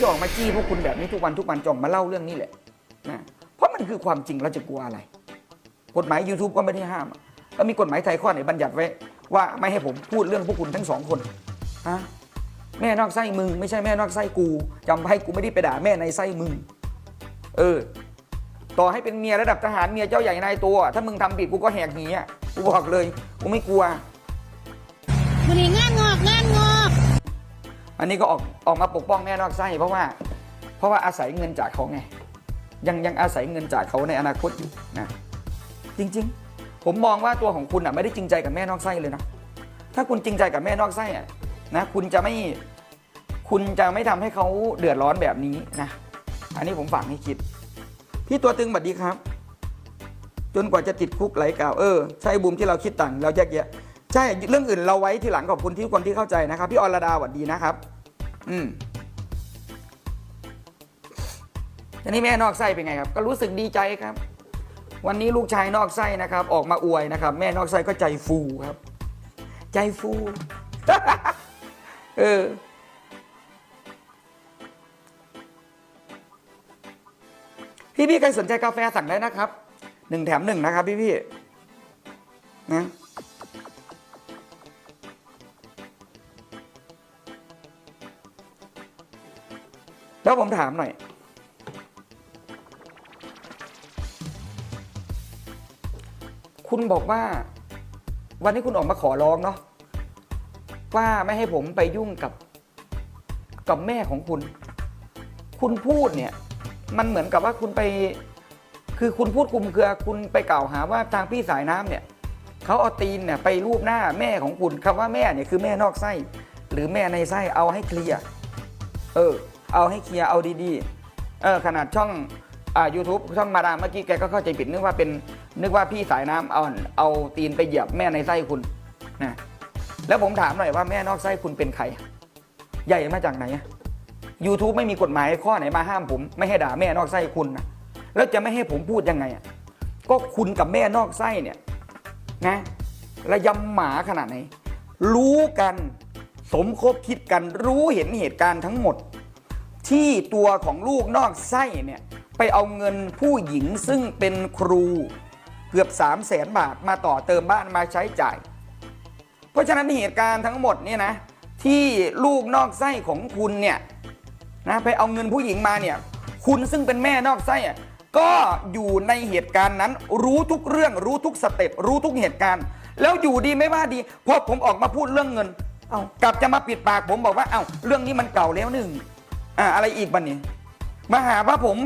จะออกมาจี้พวกคุณแบบนี้ทุกวันทุกวันจองมาเล่าเรื่องนี้แหละนะเพราะมันคือความจริงเราจะกลัวอะไร กฎหมาย YouTube ก็ไม่ได้ห้ามแล้วมีกฎหมายไทยข้อไหนบัญญัติไว้ ว่าไม่ให้ผมพูดเรื่องพวกคุณทั้งสองคนฮะแม่นอกไส้มึง ไม่ใช่แม่นอกไส้กูจำไว้กูไม่ได้ไปด่าแม่ในไส้มึง เออ ต่อให้เป็นเมียระดับทหารเมียเจ้าใหญ่นายตัว ถ้ามึงทำผิดกูก็แหกหนีอะกูบอกเลยกูไม่กลัววันนี้งานงอกงานงอก อันนี้ก็ออกออกมาปกป้องแม่นอกไส้เพราะว่า เพราะว่าอาศัยเงินจากเขาไง ยังยังอาศัยเงินจากเขาในอนาคตอยู่นะจริง ๆ ผมมองว่าตัวของคุณอะไม่ได้จริงใจกับแม่นอกไส้เลยนะถ้าคุณจริงใจกับแม่นอกไส้อะนะคุณจะไม่คุณจะไม่ทำให้เขาเดือดร้อนแบบนี้นะ อันนี้ผมฝากให้คิด พี่ตัวตึงบัดดีครับ จนกว่าจะติดคุกไหลกล่าวเออใช่บุมที่เราคิดต่างเราแยกแยะ ใช่เรื่องอื่นเราไว้ทีหลังขอบคุณที่คนที่เข้าใจนะครับ พี่อรดาหวัดดีนะครับ อืมทีนี้แม่นอกไส้เป็นไงครับ ก็รู้สึกดีใจครับ วันนี้ลูกชายนอกไส้นะครับ ออกมาอวยนะครับ แม่นอกไส้ก็ใจฟูครับ ใจฟู เออพี่ๆใครสนใจกาแฟสั่งได้นะครับหนึ่งแถมหนึ่งนะครับพี่ๆนะ แล้วผมถามหน่อย คุณบอกว่า วันนี้คุณออกมาขอร้องเนาะว่าไม่ให้ผมไปยุ่งกับกับแม่ของคุณ คุณพูดเนี่ย มันเหมือนกับว่าคุณไป คือคุณพูดคุมเครือ คุณไปกล่าวหาว่าทางพี่สายน้ำเนี่ยเขาเอาตีนเนี่ยไปรูปหน้าแม่ของคุณคำว่าแม่เนี่ยคือแม่นอกไส้ หรือแม่ในไส้เอาให้เคลียร์เออ เอาให้เคลียร์เอาดีๆเออขนาดช่องอ่ายูทูบช่องมาดามเมื่อกี้แกก็เข้าใจผิดนึกว่าเป็นนึกว่าพี่สายน้ำเอาเอาตีนไปเหยียบแม่ในไส้คุณนะแล้วผมถามหน่อยว่าแม่นอกไส้คุณเป็นใคร ใหญ่มาจากไหน YouTube ไม่มีกฎหมายข้อไหนมาห้ามผม ไม่ให้ด่าแม่นอกไส้คุณนะแล้วจะไม่ให้ผมพูดยังไงอะก็คุณกับแม่นอกไส้เนี่ยนะระยำหมาขนาดไหน รู้กันสมคบคิดกันรู้เห็นเหตุการณ์ทั้งหมด ที่ตัวของลูกนอกไส้เนี่ยไปเอาเงินผู้หญิงซึ่งเป็นครูเกือบ3 0 0แสนบาทมาต่อเติมบ้านมาใช้จ่าย เพราะฉะนั้นเหตุการณ์ทั้งหมดเนี่ยนะที่ลูกนอกไส้ของคุณเนี่ยนะไปเอาเงินผู้หญิงมาเนี่ยคุณซึ่งเป็นแม่นอกไส้ก็อยู่ในเหตุการณ์นั้น รู้ทุกเรื่องรู้ทุกสเต็ปรู้ทุกเหตุการณ์ แล้วอยู่ดีไม่ว่าดีพอผมออกมาพูดเรื่องเงินเอากลับจะมาปิดปากผมบอกว่าเอ้าเรื่องนี้มันเก่าแล้วหนึ่ง อ่าอะไรอีกบันนี้มาหาว่าผม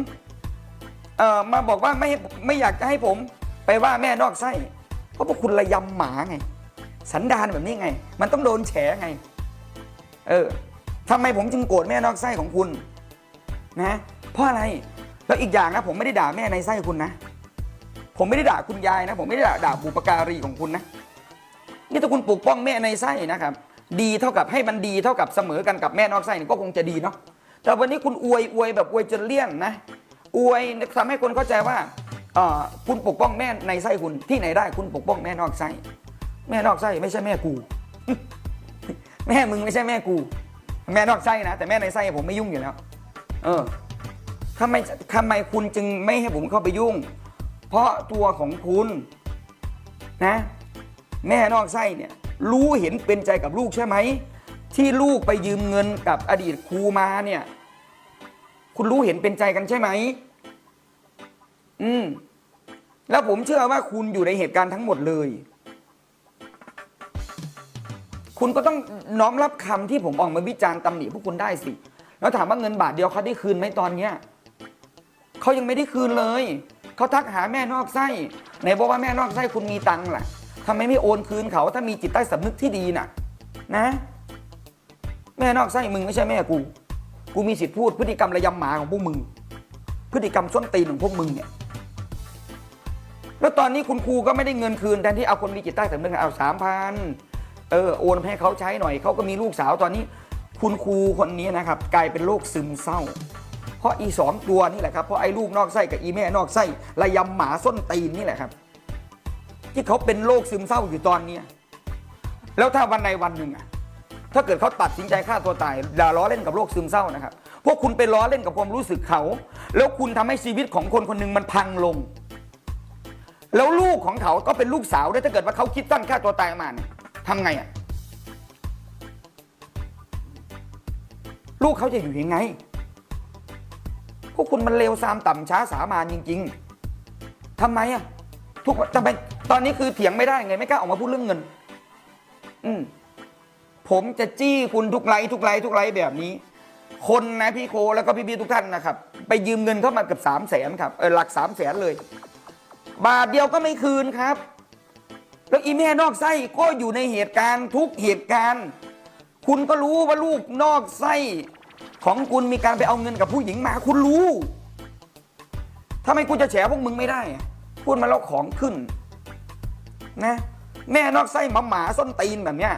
เอ่อมาบอกว่าไม่ไม่อยากจะให้ผม ไปว่าแม่นอกไส้เพราะพวกคุณระยำหมาไง สันดานแบบนี้ไง มันต้องโดนแฉไง เออทำไมผมจึงโกรธแม่นอกไส้ของคุณ นะ เพราะอะไรแล้วอีกอย่างนะผมไม่ได้ด่าแม่ในไส้คุณนะผมไม่ได้ด่าคุณยายนะ ผมไม่ได้ด่าด่าบุปการีของคุณนะนี่ถ้าคุณปกป้องแม่ในไส้นะครับ ดีเท่ากับให้มันดีเท่ากับเสมอกันกับแม่นอกไส้นี่ก็คงจะดีเนาะ แต่วันนี้คุณอวยอวยแบบอวยจนเลี่ยนนะอวยทำให้คนเข้าใจว่าคุณปกป้องแม่ในไส้คุณที่ไหนได้คุณปกป้องแม่นอกไส้แม่นอกไส้ไม่ใช่แม่กู แม่มึงไม่ใช่แม่กู แม่นอกไส้นะแต่แม่ในไส้ผมไม่ยุ่งอยู่แล้ว เออทำไมทำไมคุณจึงไม่ให้ผมเข้าไปยุ่ง เพราะตัวของคุณนะ แม่นอกไส้เนี่ย รู้เห็นเป็นใจกับลูกใช่ไหม ที่ลูกไปยืมเงินกับอดีตครูมาเนี่ย คุณรู้เห็นเป็นใจกันใช่ไหม อืม แล้วผมเชื่อว่าคุณอยู่ในเหตุการณ์ทั้งหมดเลย คุณก็ต้องน้อมรับคำที่ผมออกมาวิจารณ์ตำหนิพวกคุณได้สิ แล้วถามว่าเงินบาทเดียวเขาได้คืนไหมตอนเนี้ยเขายังไม่ได้คืนเลย เขาทักหาแม่นอกไส้ไหนบอกว่าแม่นอกไส้คุณมีตังค์ล่ะทำไมไม่โอนคืนเขาถ้ามีจิตใต้สำนึกที่ดีน่ะ นะ แม่นอกไส้มึงไม่ใช่แม่กู กูมีสิทธิ์พูดพฤติกรรมระยำหมาของพวกมึง พฤติกรรมส้นตีนของพวกมึงเนี่ย แล้วตอนนี้คุณครูก็ไม่ได้เงินคืนแทนที่เอาคนมีจิตใต้สำนึกเอาสามพันเออโอนให้เขาใช้หน่อยเขาก็มีลูกสาวตอนนี้ คุณครูคนนี้นะครับ กลายเป็นโรคซึมเศร้า เพราะอีสองตัวนี่แหละครับเพราะไอ้ลูกนอกไส้กับอีแม่นอกไส้ระยำหมาส้นตีนนี่แหละครับ ที่เขาเป็นโรคซึมเศร้าอยู่ตอนเนี้ยแล้วถ้าวันใดวันหนึ่งอะ ถ้าเกิดเขาตัดสินใจฆ่าตัวตายอย่าล้อเล่นกับโรคซึมเศร้านะครับพวกคุณไปล้อเล่นกับความรู้สึกเขา แล้วคุณทำให้ชีวิตของคนคนหนึ่งมันพังลง แล้วลูกของเขาก็เป็นลูกสาวด้วยถ้าเกิดว่าเขาคิดตั้งฆ่าตัวตายมาเนี่ยทำไงอะลูกเขาจะอยู่ยังไง พวกคุณมันเลวซามต่ำช้าสามานจริง ๆทำไมอะทุกทำไมตอนนี้คือเถียงไม่ได้ไงไม่กล้าออกมาพูดเรื่องเงิน อืม ผมจะจี้คุณทุกไลฟ์ทุกไลฟ์ทุกไลฟ์แบบนี้ คนนะพี่โคแล้วก็พี่บีทุกท่านนะครับ ไปยืมเงินเข้ามาเกือบสามแสนครับเออหลักสามแสนเลย บาทเดียวก็ไม่คืนครับ แล้วอีแม่นอกไส้ก็อยู่ในเหตุการณ์ทุกเหตุการณ์ คุณก็รู้ว่าลูกนอกไส้ของคุณมีการไปเอาเงินกับผู้หญิงมาคุณรู้ทำไมคุณจะแฉพวกมึงไม่ได้ พูดมาแล้วของขึ้น นะ แม่นอกไส้หมาหมาส้นตีนแบบเนี้ย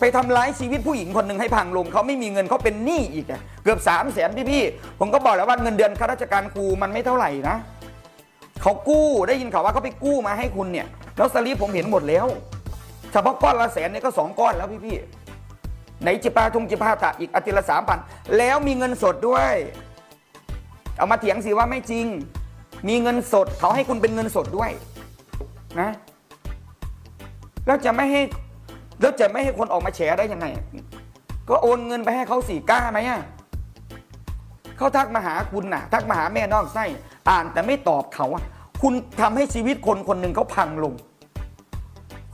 ไปทำร้ายชีวิตผู้หญิงคนหนึ่งให้พังลงเขาไม่มีเงินเขาเป็นหนี้อีกอะเกือบสามแสนพี่พี่ผมก็บอกแล้วว่าเงินเดือนข้าราชการครูมันไม่เท่าไหร่นะเขากู้ได้ยินข่าวว่าเขาไปกู้มาให้คุณเนี่ยแล้วสลิปผมเห็นหมดแล้วเฉพาะก้อนละแสนเนี่ยก็สองก้อนแล้วพี่พี่ๆไหนจิปาทงจิปาตะอีกอาทิตย์ละสามพันแล้วมีเงินสดด้วย เอามาเถียงสิว่าไม่จริง มีเงินสดเขาให้คุณเป็นเงินสดด้วยนะแล้วจะไม่ให้ แล้วจะไม่ให้คนออกมาแฉได้ยังไง ก็โอนเงินไปให้เขาสี่กล้าไหมอะเขาทักมาหาคุณน่ะ ทักมาหาแม่นอกไส้อ่านแต่ไม่ตอบเขาอะคุณทำให้ชีวิตคนคนหนึ่งเขาพังลง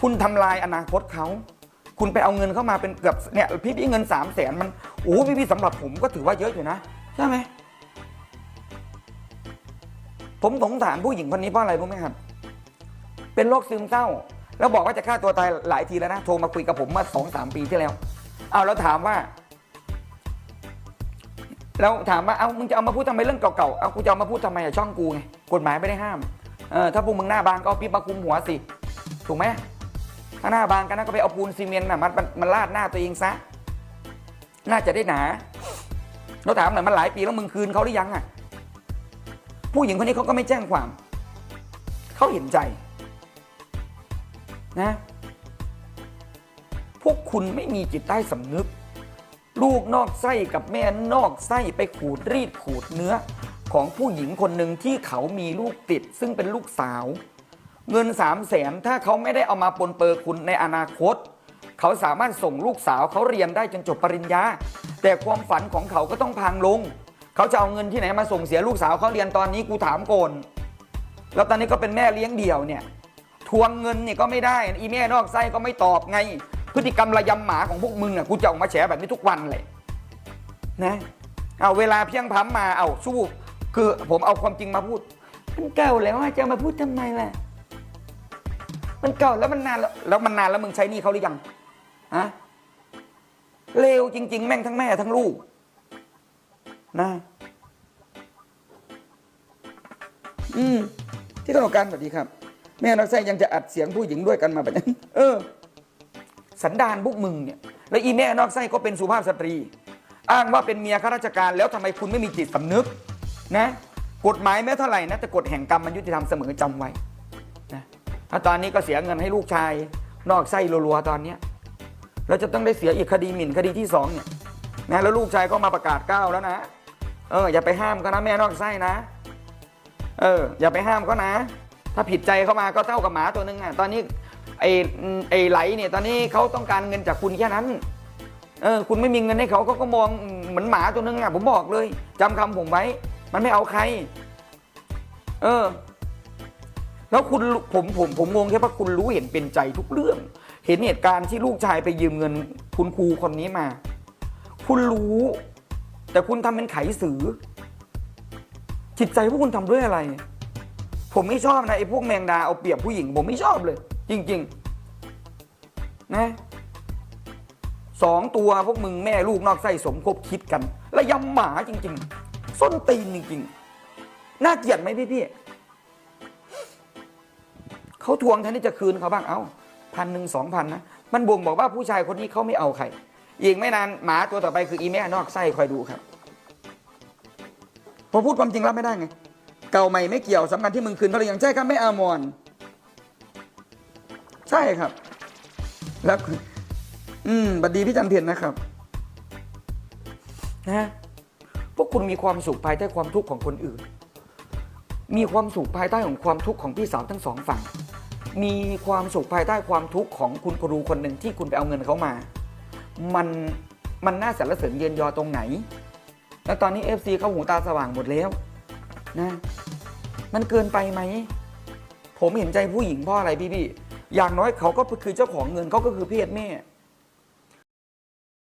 คุณทำลายอนาคตเขาคุณไปเอาเงินเข้ามาเป็นเกือบเนี่ยพี่พี่เงินสามแสนมันโอ้พี่พี่สำหรับผมก็ถือว่าเยอะอยู่นะใช่ไหมผมสงสารผู้หญิงคนนี้เพราะอะไรรู้ไหมครับ เป็นโรคซึมเศร้า แล้วบอกว่าจะฆ่าตัวตายหลายทีแล้วนะ โทรมาคุยกับผมเมื่อสองสามปีที่แล้ว เอาแล้วถามว่า แล้วถามว่า เอามึงจะเอามาพูดทำไมเรื่องเก่าๆ เอากูจะเอามาพูดทำไมอะช่องกูไง กฎหมายไม่ได้ห้าม เออถ้าพวกมึงหน้าบางก็เอาปิ๊บมาคุมหัวสิ ถูกไหมถ้าหน้าบางกันนะก็ไปเอาปูนซีเมนต์น่ะมันมันมันลาดหน้าตัวเองซะ น่าจะได้หนา แล้วถามหน่อยมันหลายปีแล้วมึงคืนเขาหรือยังอะผู้หญิงคนนี้เขาก็ไม่แจ้งความ เขาเห็นใจ นะ พวกคุณไม่มีจิตใต้สำนึก ลูกนอกไส้กับแม่นอกไส้ไปขูดรีดขูดเนื้อ ของผู้หญิงคนหนึ่งที่เขามีลูกติด ซึ่งเป็นลูกสาว เงินสามแสนถ้าเขาไม่ได้เอามาปนเปื้อคุณในอนาคต เขาสามารถส่งลูกสาวเขาเรียนได้จนจบปริญญา แต่ความฝันของเขาก็ต้องพังลง เขาจะเอาเงินที่ไหนมาส่งเสียลูกสาวเขาเรียนตอนนี้กูถามโกนแล้วตอนนี้ก็เป็นแม่เลี้ยงเดี่ยวเนี่ย ทวงเงินเนี่ยก็ไม่ได้อีแม่นอกไส้ก็ไม่ตอบไง พฤติกรรมระยำหมาของพวกมึงอะกูจะออกมาแฉแบบนี้ทุกวันเลยนะเอาเวลาเพียงพร้ำมาเอาสู้ คือผมเอาความจริงมาพูด มันเก่าแล้วจะมาพูดทำไมล่ะ มันเก่าแล้วมันนานแล้วแล้วมันนานแล้วมึงใช้หนี่เขาหรือยังฮะเลวจริง ๆ แม่งทั้งแม่ทั้งลูก นะ อืมที่กรรมการสวัสดีครับ แม่นักแสดงยังจะอัดเสียงผู้หญิงด้วยกันมาแบบนี้เออ สันดานพวกมึงเนี่ย แล้วอีแม่นอกไส้ก็เป็นสุภาพสตรี อ้างว่าเป็นเมียข้าราชการแล้วทำไมคุณไม่มีจิตสำนึกนะ กฎหมายแม้เท่าไหร่นะแต่กฎแห่งกรรมมันยุติธรรมเสมอจำไว้นะแล้วตอนนี้ก็เสียเงินให้ลูกชาย นอกไส้รัวๆตอนเนี้ยแล้วจะต้องได้เสียอีกคดีหมิ่นคดีที่สองเนี่ยนะแล้วลูกชายก็มาประกาศก้าวแล้วนะเอออย่าไปห้ามเขานะแม่นอกไส้นะ เอออย่าไปห้ามเขานะ ถ้าผิดใจเข้ามาก็เท่ากับหมาตัวหนึงอะตอนนี้ไอ้ไอ้ไหลเนี่ยตอนนี้เขาต้องการเงินจากคุณแค่นั้นเออคุณไม่มีเงินให้เขาเขาก็มองเหมือนหมาตัวหนึงอะผมบอกเลยจำคำผมไว้ มันไม่เอาใคร เออ แล้วคุณผมผมผมงงแค่ว่าคุณรู้เห็นเป็นใจทุกเรื่อง เห็นเหตุการณ์ที่ลูกชายไปยืมเงิน คุณครูคนนี้มา คุณรู้ แต่คุณทำเป็นไขสือ จิตใจพวกคุณทำด้วยอะไร ผมไม่ชอบนะไอ้พวกแมงดาเอาเปรียบผู้หญิง ผมไม่ชอบเลย จริง ๆ นะสองตัวพวกมึงแม่ลูกนอกไส้สมคบคิดกันและยำหมาจริง ๆ ส้นตีนจริง ๆ น่าเกลียดไหมพี่พี่เขาทวงแทนที่จะคืนเขาบ้างเอาพันหนึ่งสองพันนะมันบ่งบอกว่าผู้ชายคนนี้เขาไม่เอาใครอีกไม่นานหมาตัวต่อไปคืออีแม่นอกไส้คอยดูครับพอพูดความจริงรับไม่ได้ไง เก่าใหม่ไม่เกี่ยวสำคัญที่มึงคืนเขาหรือยังใช่ครับไม่อามอน ใช่ครับ แล้วอืมบัดดีพี่จันเพียรนะครับ นะ พวกคุณมีความสุขภายใต้ความทุกข์ของคนอื่น มีความสุขภายใต้ของความทุกข์ของพี่สาวทั้งสองฝั่ง มีความสุขภายใต้ความทุกข์ของคุณครูคนหนึ่งที่คุณไปเอาเงินเขามา มันมันน่าสรรเสริญเยินยอตรงไหน แล้วตอนนี้ FC เขาหูตาสว่างหมดแล้ว นะ มันเกินไปไหม ผมเห็นใจผู้หญิงเพราะอะไรพี่พี่อย่างน้อยเขาก็คือเจ้าของเงินเขาก็คือเพศแม่